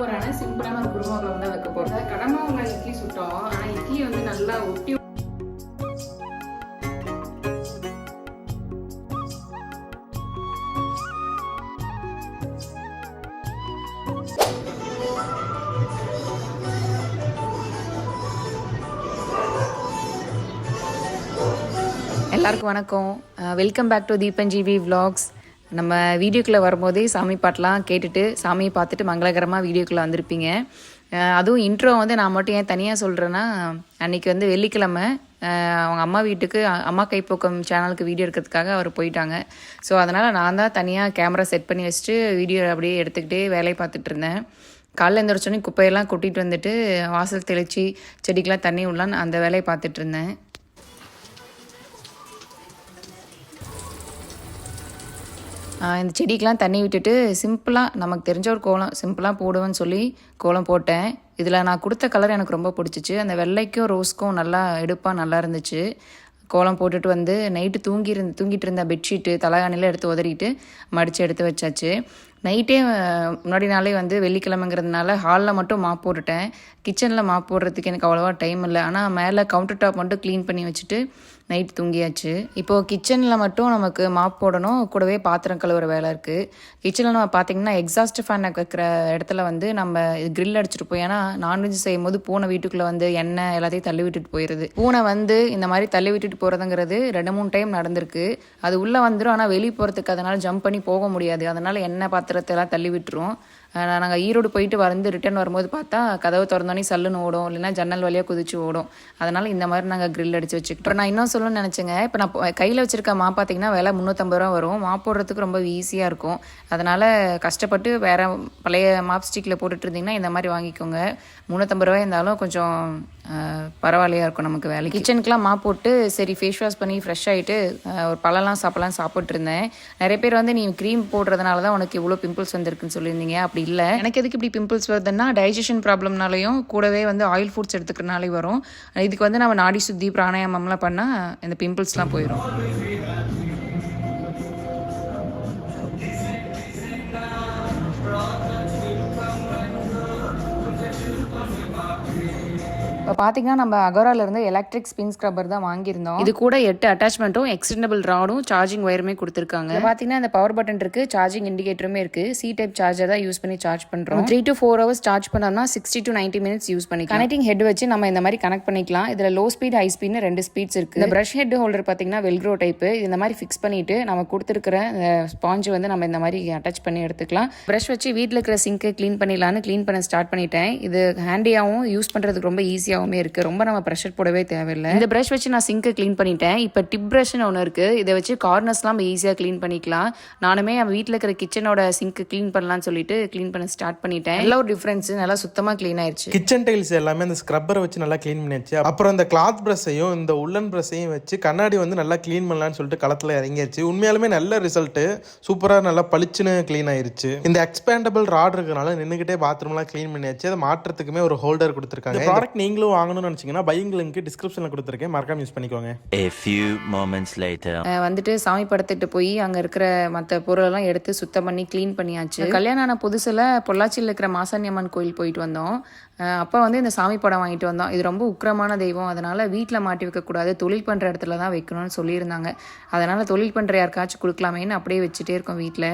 சூப்பரான சிம்பிளான ஒரு குருமா குழம்பு தான் வைக்க போகிறோம் அதாவது கடமாவில் இட்லி சுட்டோம். ஆனால் இட்லி வந்து நல்லா ஒட்டி எல்லாருக்கும் வணக்கம். Welcome back to Deepan G V vlogs நம்ம வீடியோக்குள்ளே வரும்போதே சாமி பாட்டெலாம் கேட்டுட்டு சாமியை பார்த்துட்டு மங்களகரமாக வீடியோக்குள்ளே வந்திருப்பீங்க. அதுவும் இன்ட்ரோ வந்து நான் மட்டும் ஏன் தனியாக சொல்கிறேன்னா அன்னைக்கு வந்து வெள்ளிக்கிழமை அவங்க அம்மா வீட்டுக்கு அம்மா கைப்போக்கம் சேனலுக்கு வீடியோ எடுக்கிறதுக்காக அவர் போயிட்டாங்க. ஸோ அதனால் நான் தான் தனியாக கேமரா செட் பண்ணி வச்சுட்டு வீடியோ அப்படியே எடுத்துக்கிட்டே வேலையை பார்த்துட்டு இருந்தேன். காலைல எழுந்திரிச்சோன்னே குப்பையெல்லாம் கூட்டிகிட்டு வந்துட்டு வாசல் தெளித்து செடிக்கெலாம் தண்ணி விடலான்னு அந்த வேலையை பார்த்துட்டு இருந்தேன். இந்த செடிக்கெலாம் தண்ணி விட்டுட்டு சிம்பிளாக நமக்கு தெரிஞ்ச ஒரு கோலம் சிம்பிளாக போடுவேன்னு சொல்லி கோலம் போட்டேன். இதில் நான் கொடுத்த கலர் எனக்கு ரொம்ப பிடிச்சிச்சு. அந்த வெள்ளைக்கும் ரோஸ்க்கும் நல்லா எடுப்பாக நல்லா இருந்துச்சு. கோலம் போட்டுட்டு வந்து நைட்டு தூங்கி இருந்து தூங்கிட்டு இருந்த பெட்ஷீட்டு தலைகாணிலாம் எடுத்து உதறிட்டு மடித்து எடுத்து வச்சாச்சு. நைட்டே முன்னாடி நாளே வந்து வெள்ளிக்கிழமைங்கிறதுனால ஹாலில் மட்டும் மாப் போட்டுட்டேன். கிச்சனில் மாப் போடுறதுக்கு எனக்கு அவ்வளோவா டைம் இல்லை. ஆனால் மேலே கவுண்டர் டாப் மட்டும் க்ளீன் பண்ணி வச்சுட்டு நைட் தூங்கியாச்சு. இப்போது கிச்சனில் மட்டும் நமக்கு மாப் போடணும். கூடவே பாத்திரம் கழுவுற வேலை இருக்குது கிச்சனில் நம்ம பார்த்தீங்கன்னா எக்ஸாஸ்ட் ஃபேன் வைக்கிற இடத்துல வந்து நம்ம கிரில் அடிச்சிட்டு போய் ஏன்னா நான்வெஜ் செய்யும் போது பூனை வீட்டுக்குள்ளே வந்து எண்ணெய் எல்லாத்தையும் தள்ளி விட்டுட்டு போயிடுது பூனை வந்து இந்த மாதிரி தள்ளி விட்டுட்டு போகிறதுங்கிறது ரெண்டு மூணு டைம் நடந்திருக்கு. அது உள்ளே வந்துடும் ஆனால் வெளியே போகிறதுக்கு அதனால் ஜம்ப் பண்ணி போக முடியாது. அதனால் எண்ணெய் பாத்திரத்தை எல்லாம் தள்ளி விட்டுரும். நாங்கள் ஈரோடு போயிட்டு வந்து ரிட்டர்ன் வரும்போது பார்த்தா கதவு திறந்தோன்னே சல்லுன்னு ஓடும். இல்லைன்னா ஜன்னல் வழியாக குதிச்சு ஓடும். அதனால் இந்த மாதிரி நாங்கள் கிரில் அடித்து வச்சுக்கிட்டோம். நான் இன்னும் சொல்லணும்னு நினச்சேங்க. இப்போ நான் கையில் வச்சிருக்க மா பார்த்தீங்கன்னா விலை முந்நூற்றம்பது ரூபா வரும். மா போடுறதுக்கு ரொம்ப ஈஸியாக இருக்கும். அதனால் கஷ்டப்பட்டு வேற பழைய மாப் ஸ்டிக்கில் போட்டுட்டு இருந்தீங்கன்னா இந்த மாதிரி வாங்கிக்கோங்க. முந்நூற்றம்பது ரூபாய் இருந்தாலும் கொஞ்சம் பரவாயில்லையா இருக்கும் நமக்கு வேலை கிச்சனுக்குலாம் மாப் போட்டு சரி ஃபேஸ் வாஷ் பண்ணி ஃப்ரெஷ் ஆகிட்டு ஒரு பழம்லாம் சாப்பிடலாம் சாப்பிட்டு இருந்தேன் நிறைய பேர் வந்து நீ க்ரீம் போடுறதுனால தான் உனக்கு இவ்வளோ பிம்பிள்ஸ் வந்திருக்குன்னு சொல்லியிருந்தீங்க. அப்படி இல்லை. எனக்கு எதுக்கு இப்படி பிம்பிள்ஸ் வருதுன்னா டைஜஷன் ப்ராப்ளம்னாலையும் கூடவே வந்து ஆயில் ஃபுட்ஸ் எடுத்துக்கிறனாலே வரும். இதுக்கு வந்து நம்ம நாடி சுத்தி பிராணாயாமம்லாம் பண்ணால் இந்த பிம்பிள்ஸ்லாம் போயிடும் இப்போ பார்த்தீங்கன்னா நம்ம அகோரால இருந்து எலக்ட்ரிக் ஸ்பின் ஸ்க்ரப்பர் தான் வாங்கியிருந்தோம். இது கூட எட்டு அட்டாச்மெண்ட்டும் எக்ஸ்டெண்டபிள் ராடும் சார்ஜிங் ஒயருமே கொடுத்துருக்காங்க. பார்த்தீங்கன்னா இந்த பவர் பட்டன் இருக்கு சார்ஜிங் இண்டிகேட்டருமே இருக்கு. சி டைப் சார்ஜர் தான் யூஸ் பண்ணி சார்ஜ் பண்றோம். Three to four hours charge பண்ணோம்னா sixty to ninety minutes use பண்ணிக்கலாம். கனெக்டிங் ஹெட் வச்சு நம்ம இந்த மாதிரி கனெக்ட் பண்ணிக்கலாம். இதுல லோ ஸ்பீட் ஹை ஸ்பீட்னு ரெண்டு ஸ்பீட்ஸ் இருக்கு. இந்த பிரஷ் ஹெட் ஹோல்டர் பார்த்தீங்கன்னா வெல்க்ரோ டைப் இந்த மாதிரி ஃபிக்ஸ் பண்ணிட்டு நம்ம கொடுத்துருக்கிற ஸ்பாஞ்ச் வந்து நம்ம இந்த மாதிரி அட்டாச் பண்ணி எடுத்துக்கலாம். பிரஷ் வச்சு வீட்டில் இருக்கிற சிங்கை க்ளீன் பண்ணிடலான்னு க்ளீன் பண்ண ஸ்டார்ட் பண்ணிட்டேன். இது ஹேண்டியாகவும் யூஸ் பண்ணுறதுக்கு ரொம்ப ஈஸியாகவுமே இருக்குது ரொம்ப நம்ம ப்ரெஷர் போடவே தேவையில்லை. இந்த ப்ரஷ் வச்சு நான் சிங்கை க்ளீன் பண்ணிட்டேன். இப்போ டிப் ப்ரஷ்னு ஒன்று இருக்குது இதை வச்சு கார்னர்ஸ்லாம் நம்ம ஈஸியாக க்ளீன் பண்ணிக்கலாம். நானுமே என் வீட்டில் இருக்கிற கிச்சனோட சிங்க்கு க்ளீன் பண்ணலாம்னு சொல்லிட்டு க்ளீன் பண்ண ஸ்டார்ட் பண்ணிட்டேன். நல்ல ஒரு டிஃப்ரென்ஸ் நல்லா சுத்தமாக க்ளீன் ஆயிடுச்சு கிச்சன் டைல்ஸ் எல்லாமே அந்த ஸ்க்ரப்பரை வச்சு நல்லா க்ளீன் பண்ணியாச்சு. அப்புறம் இந்த கிளாத் ப்ரஷ்ஷையும் இந்த உள்ளன் ப்ரஷ்ஷையும் வச்சு கண்ணாடி வந்து நல்லா க்ளீன் பண்ணலாம்னு சொல்லிட்டு களத்தில் இறங்கியாச்சு. உண்மையாலுமே நல்ல ரிசல்ட்டு சூப்பராக நல்லா பளிச்சுன்னு க்ளீன் ஆயிருச்சு. இந்த எக்ஸ்பேண்டபிள் ராட் இருக்கிறனால நின்றுக்கிட்டே பாத்ரூம்லாம் க்ளீன் பண்ணியாச்சு. அதை மாட்டுறதுக்குமே ஒரு ஹோல்டர் கொடுத்துருக்காங்க. ப்ராடக்ட் நீங்களும் வாங்கணும்னு நினச்சிங்கன்னா பையிங் லிங்க் டிஸ்கிரிப்ஷனில் கொடுத்துருக்கேன். மறக்காம யூஸ் பண்ணிக்கோங்க. A few moments later. வந்துட்டு சாமி படத்துட்டு போய் அங்கே இருக்கிற மற்ற பொருளெல்லாம் எடுத்து சுத்தம் பண்ணி க்ளீன் பண்ணியாச்சு. கல்யாணம் ஆன புதுசில் பொள்ளாச்சியில் இருக்கிற மாசாணி அம்மன் கோயில் போயிட்டு வந்தோம். அப்போ வந்து இந்த சாமி படம் வாங்கிட்டு வந்தோம். இது ரொம்ப உக்கிரமான தெய்வம். அதனால் வீட்டில் மாட்டி வைக்கக்கூடாது தொழில் பண்ணுற இடத்துல தான் வைக்கணும்னு சொல்லியிருந்தாங்க. அதனால் தொழில் பண்ணுற யாருக்காச்சும் கொடுக்கலாமேன்னு அப்படியே வச்சுட்டே இருக்கோம் வீட்டில்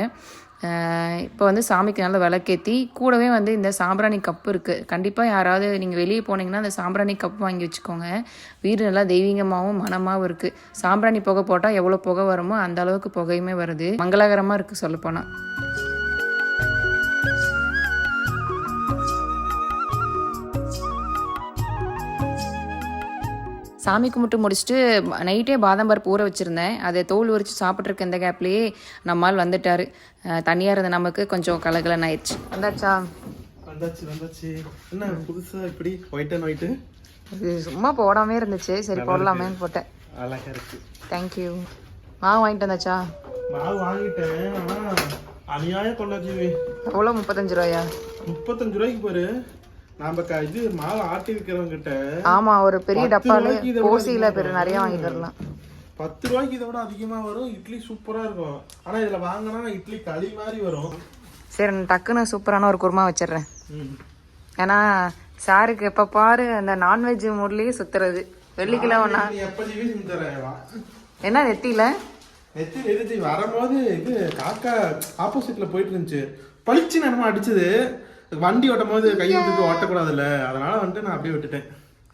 இப்போ வந்து சாமிக்கு நல்ல விளக்கேற்றி கூடவே வந்து இந்த சாம்பிராணி கப்பு இருக்குது கண்டிப்பாக யாராவது நீங்கள் வெளியே போனீங்கன்னா அந்த சாம்பிராணி கப் வாங்கி வச்சுக்கோங்க. வீடு நல்லா தெய்வீகமாகவும் மனமாகவும் இருக்குது சாம்பிராணி புகை போட்டால் எவ்வளோ புகை வருமோ அந்த அளவுக்கு புகையுமே வருது. மங்களகரமாக இருக்குது சொல்லப்போனால் சாமி கும்பிட்டு முடிச்சுட்டு நைட்டே பாதாம் பருப்பு ஊற வச்சுருந்தேன். அதை தோல் உரிச்சு சாப்பிட்ருக்க இந்த கேப்லேயே நம்மால் வந்துட்டார். தனியாக இருந்த நமக்கு கொஞ்சம் கலகலன்னு ஆயிடுச்சு வந்தாச்சா? வந்தாச்சு வந்தாச்சு. என்ன புதுசாக இப்படி ஒயிட் அண்ட் ஒயிட்டு சும்மா போடாமே இருந்துச்சு. சரி போடலாமேன்னு போட்டேன். அழகாக இருக்கு. தேங்க்யூ மாவு வாங்கிட்டு வந்தாச்சா? மாவு வாங்கிட்டேன். ஆனால் அநியாய கொண்டாச்சு எவ்வளோ முப்பத்தஞ்சு ரூபாயா? முப்பத்தஞ்சு ரூபாய்க்கு பாரு. நாம இது மாவு ஆட்டி இருக்கிறவங்க கிட்ட ஆமாம் ஒரு பெரிய டப்பால கோசியில் பெரு நிறைய. வாங்கிட்டு வரலாம் பத்து ரூபாய்க்கு இதை விட அதிகமா வரும். இட்லி சூப்பரா இருக்கும். ஆனா இதுல வாங்கினா இட்லி களி மாதிரி வரும். சரி நான் டக்குன்னு சூப்பரான ஒரு குருமா வச்சிடுறேன். ஏன்னா சாருக்கு எப்போ பாரு அந்த நான்வெஜ் மூட்லேயே சுத்துறது. வெள்ளிக்கிழமை நான் நீ எப்ப ஜீவி செஞ்சு தரேன் வா. என்ன நெத்தியில? நெத்தி நெத்தி. வரும்போது இது காக்கா ஆப்போசிட்ல போயிட்டு இருந்துச்சு. பளிச்சு நேரமா அடிச்சது. வண்டி ஓட்டும் போது கை விட்டுட்டு ஓட்டக்கூடாதுல்ல. அதனால வந்துட்டு நான் அப்படியே விட்டுட்டேன்.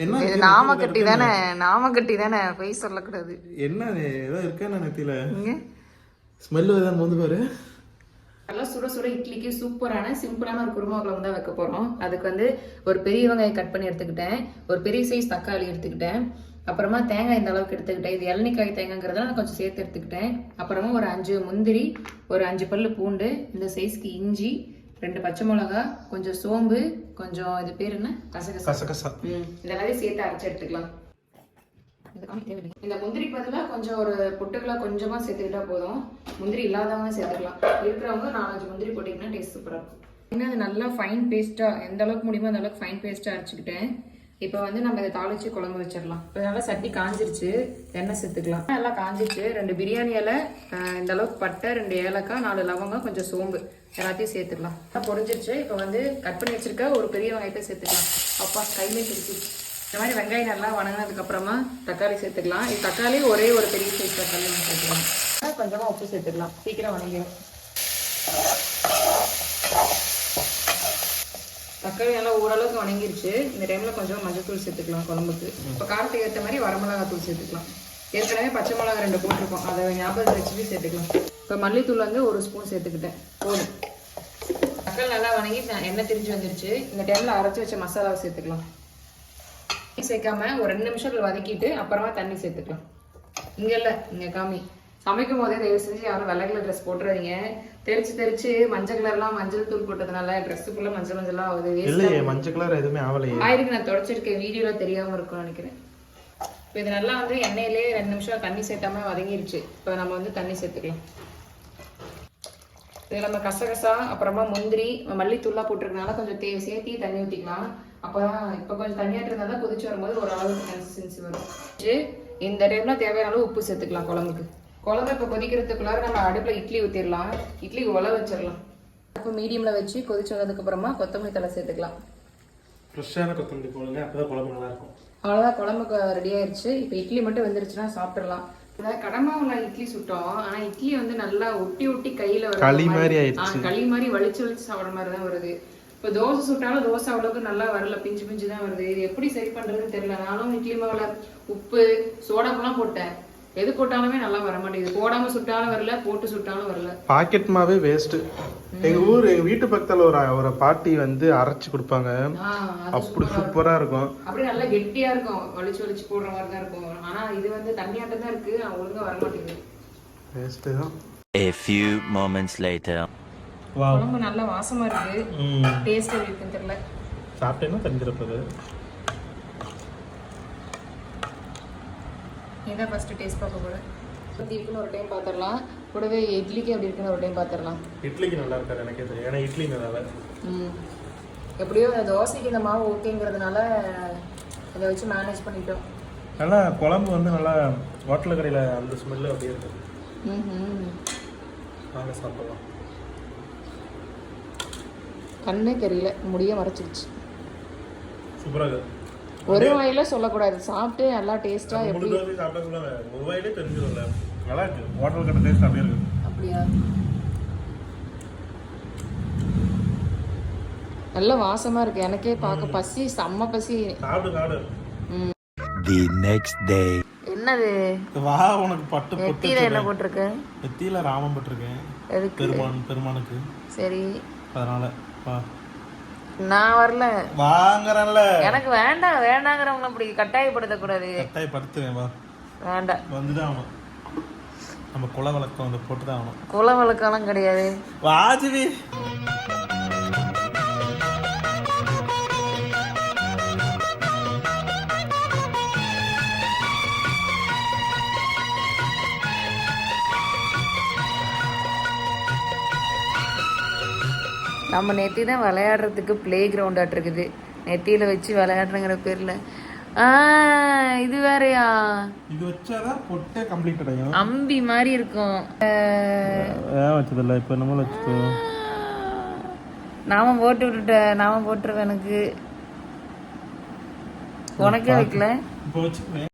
என்ன? நாம கட்டி தானே நாம கட்டி தானே பொய் சொல்லக்கூடாது. என்ன? ஏதோ இருக்கா நெத்தியில? இங்க. ஸ்மெல்லு தான் வந்து பாரு. நல்லா சுட சுட இட்லிக்கு சூப்பரான சிம்பிளான ஒரு குருமா குழம்பு தான் வைக்க போறோம். அதுக்கு வந்து ஒரு பெரிய வெங்காயம் கட் பண்ணி எடுத்துக்கிட்டேன். ஒரு பெரிய சைஸ் தக்காளி எடுத்துக்கிட்டேன். அப்புறமா தேங்காய் இந்த அளவுக்கு எடுத்துக்கிட்டேன். இது இளநிக்காய் தேங்காய்ங்கிறதால நான் கொஞ்சம் சேர்த்து எடுத்துக்கிட்டேன். அப்புறமா ஒரு அஞ்சு முந்திரி ஒரு அஞ்சு பல்லு பூண்டு இந்த சைஸ்க்கு இஞ்சி ரெண்டு பச்சை மிளகா கொஞ்சம் சோம்பு கொஞ்சம் இது பேர் என்ன? கசகசா. கசகசா. ம் இதெல்லாமே சேர்த்து அரைச்சு எடுத்துக்கலாம். இந்த முந்திரிக்கு பதிலாக கொஞ்சம் ஒரு பொட்டுக்கெல்லாம் கொஞ்சமாக சேர்த்துக்கிட்டா போதும். முந்திரி இல்லாதவங்க சேர்த்துக்கலாம். இருக்கிறவங்க நாலஞ்சு முந்திரி போட்டிங்கன்னா டேஸ்ட் சூப்பராக இருக்கும். இன்னும் அது நல்லா ஃபைன் பேஸ்ட்டாக எந்த அளவுக்கு முடியுமோ அந்த அளவுக்கு ஃபைன் பேஸ்ட்டாக அரைச்சிக்கிட்டேன். இப்போ வந்து நம்ம இதை தாளிச்சு குழம்பு வச்சிடலாம். இப்போ நல்லா சட்டி காஞ்சிருச்சு எண்ணெய் சேர்த்துக்கலாம். நல்லா காஞ்சிருச்சு ரெண்டு பிரியாணி இலை இந்த அளவுக்கு பட்டை ரெண்டு ஏலக்காய் நாலு லவங்கம் கொஞ்சம் சோம்பு. எல்லாத்தையும் சேர்த்துக்கலாம் நல்லா இப்போ வந்து கட் பண்ணி வச்சிருக்க ஒரு பெரிய வெங்காயத்தை சேர்த்துக்கலாம். அப்பா கையிலே திருச்சி இந்த மாதிரி வெங்காயம் நல்லா வணங்கினதுக்கப்புறமா தக்காளி சேர்த்துக்கலாம். இது தக்காளி ஒரே ஒரு பெரிய சைஸ் தக்காளி சேர்த்துக்கலாம். கொஞ்சமாக உப்பு சேர்த்துக்கலாம் சீக்கிரம் வணங்கிடும் தக்காளி நல்லா ஓரளவுக்கு வணங்கிருச்சு. இந்த டைம்ல கொஞ்சம் மஞ்சத்தூள் சேர்த்துக்கலாம் குழம்புக்கு. இப்போ காரத்துக்கு ஏற்ற மாதிரி வரமிளகா தூள் சேர்த்துக்கலாம். ஏற்கனவே பச்சை மிளகா ரெண்டு போட்டிருக்கோம். அதை ஞாபகத்தை வச்சுட்டு சேர்த்துக்கலாம். இப்போ மல்லித்தூள் வந்து ஒரு ஸ்பூன் சேர்த்துக்கிட்டேன். போதும். தக்காளி நல்லா வணங்கி நான் எண்ணெய் திரிஞ்சு வந்துருச்சு. இந்த டைம்ல அரைச்சி வச்ச மசாலாவை சேர்த்துக்கலாம். சேர்க்காம ஒரு ரெண்டு நிமிஷத்தில் வதக்கிட்டு அப்புறமா தண்ணி சேர்த்துக்கலாம். இங்கே இல்லை இங்கே காமி. சமைக்கும் போதே தயவு செஞ்சு யாரும் வெள்ளை கலர் ட்ரெஸ் போட்டுறாதீங்க. தெரிச்சு தெரிச்சு மஞ்சள் கலர்லாம் மஞ்சள் தூள் போட்டதுனால ட்ரெஸ் ஃபுல்லா மஞ்சள் மஞ்சளா ஆகுது. இல்லையே மஞ்சள் கலர் எதுவுமே ஆகலையே ஆயிருக்கு நான் தொடச்சிருக்கேன். வீடியோல தெரியாம இருக்கும்னு நினைக்கிறேன். இப்போ இது நல்லா வந்து எண்ணெயிலே ரெண்டு நிமிஷம் தண்ணி சேர்த்தாம வதங்கிருச்சு. இப்போ நம்ம வந்து தண்ணி சேர்த்துக்கலாம். இதில் நம்ம கசகசா அப்புறமா முந்திரி மல்லித்தூள்லாம் போட்டிருக்கனால கொஞ்சம் தே சேர்த்தி தண்ணி ஊற்றிக்கலாம் அப்போதான் இப்போ கொஞ்சம் தண்ணியாட்டு இருந்தால் தான் கொதிச்சு வரும்போது ஒரு அளவுக்கு கன்சிஸ்டன்சி வரும் இந்த டைம்ல தேவையான அளவு உப்பு சேர்த்துக்கலாம் குழம்புக்கு. குழம்பு இப்போ கொதிக்கிறதுக்குள்ளார நம்ம அடுப்பில் இட்லி ஊற்றிடலாம் இட்லி உல வச்சிடலாம் இப்போ மீடியமில் வச்சு கொதிச்சு வந்ததுக்கு அப்புறமா கொத்தமல்லி தலை சேர்த்துக்கலாம். ஃப்ரெஷ்ஷான கொத்தமல்லி போடுங்க அப்பதான் குழம்பு நல்லா இருக்கும் அவ்வளோதான் குழம்புக்கு ரெடி ஆயிருச்சு. இப்போ இட்லி மட்டும் வெந்துருச்சுன்னா சாப்பிட்றலாம் அதாவது கடமாவுல இட்லி சுட்டோம். ஆனா இட்லி வந்து நல்லா ஒட்டி ஒட்டி கையில வர களி மாதிரி ஆயிடுச்சு. களி மாதிரி வலிச்சு வலிச்சு சாப்பிட்ற மாதிரி தான் வருது. இப்போ தோசை சுட்டாலும் தோசை அவ்வளவுக்கு நல்லா வரல. பிஞ்சு பிஞ்சு தான் வருது. இது எப்படி சரி பண்றதுன்னு தெரியல. நானும் இட்லி மாவுல உப்பு சோடாப்பெல்லாம் போட்டேன். எது போட்டாலுமே நல்லா வர மாட்டேங்குது போடாம சுட்டாலும் வரல போட்டு சுட்டாலும் வரல. பாக்கெட் மாவே வேஸ்ட் எங்க ஊர் எங்க வீட்டு பக்கத்துல ஒரு ஒரு பாட்டி வந்து அரைச்சு கொடுப்பாங்க. அப்படி சூப்பரா இருக்கும். அப்படியே நல்லா கெட்டியா இருக்கும். வலிச்சு வலிச்சு போடுற மாதிரி தான் இருக்கும். ஆனா இது வந்து தண்ணியாட்டம் தான் இருக்கு. ஒழுங்கா வர மாட்டேங்குது வேஸ்ட் தான். A few moments later. வா குழம்பு நல்லா வாசமா இருக்கு. ம். டேஸ்ட் எப்படி இருக்குன்னு தெரியல. சாப்பிட்டேன்னா தெரிஞ்சிருப்பது. இதான் ஃபர்ஸ்ட் டேஸ்ட் பார்க்க போகிறேன் எப்படி இருக்குன்னு ஒரு டைம் பார்த்துடலாம். கூடவே இட்லிக்கு எப்படி இருக்குன்னு ஒரு டைம் பார்த்துடலாம். இட்லிக்கு நல்லா இருக்காது எனக்கே தெரியும். ஏன்னா இட்லி நல்லா ம். எப்படியோ தோசைக்கு இந்த மாவு ஓகேங்கிறதுனால இதை வச்சு மேனேஜ் பண்ணிட்டோம். நல்லா குழம்பு வந்து நல்லா ஹோட்டல் கடையில் அந்த ஸ்மெல்லு அப்படியே இருக்கு. ம் வாங்க சாப்பிடலாம். கண்ணே தெரியல. முடிய மறைச்சிருச்சு. சூப்பராக இருக்கு. ஒரு வாயில சொல்லக்கூடாது. சாப்பிட்டு நல்லா டேஸ்ட்டாக எப்படி ஒரு வாயிலே தெரிஞ்சிடும்ல நல்லா இருக்கு. ஹோட்டல் கடை டேஸ்ட் அப்படியே இருக்கு. அப்படியா? நல்ல வாசமா இருக்கு. எனக்கே பார்க்க பசி செம்ம பசி. சாப்பிடு சாப்பிடு. The next day. என்னது? வா உனக்கு பட்டு பொட்டு என்ன போட்டிருக்கு? நெத்தியில ராமம் போட்டிருக்கேன். எதுக்கு? பெருமான் பெருமானுக்கு. சரி. அதனால வா. நான் வரல. வாங்குறேன்ல. எனக்கு வேண்டாம் வேண்டாங்கிறவங்கள அப்படி கட்டாயப்படுத்தக்கூடாது. கட்டாயப்படுத்துவேன் வா. வேண்டாம். வந்துதான் ஆகணும். நம்ம குல வழக்கம் வந்து போட்டு தான் ஆகணும். குல வழக்கெல்லாம் கிடையாது வாஜிவி நம்ம நெத்தி தான் விளையாடுறதுக்கு ப்ளே கிரவுண்டாட் இருக்குது. நெத்தியில வச்சு விளையாடுறங்கிற பேர்ல. இது வேறயா? இது வச்சாதான் பொட்டே கம்ப்ளீட் அடையும். அம்பி மாதிரி இருக்கும். வச்சதில்ல? இப்போ என்னமோ வச்சுக்கோ. நாம போட்டு விட்டுட்ட நாம போட்டுருவேன் எனக்கு. உனக்கே வைக்கல?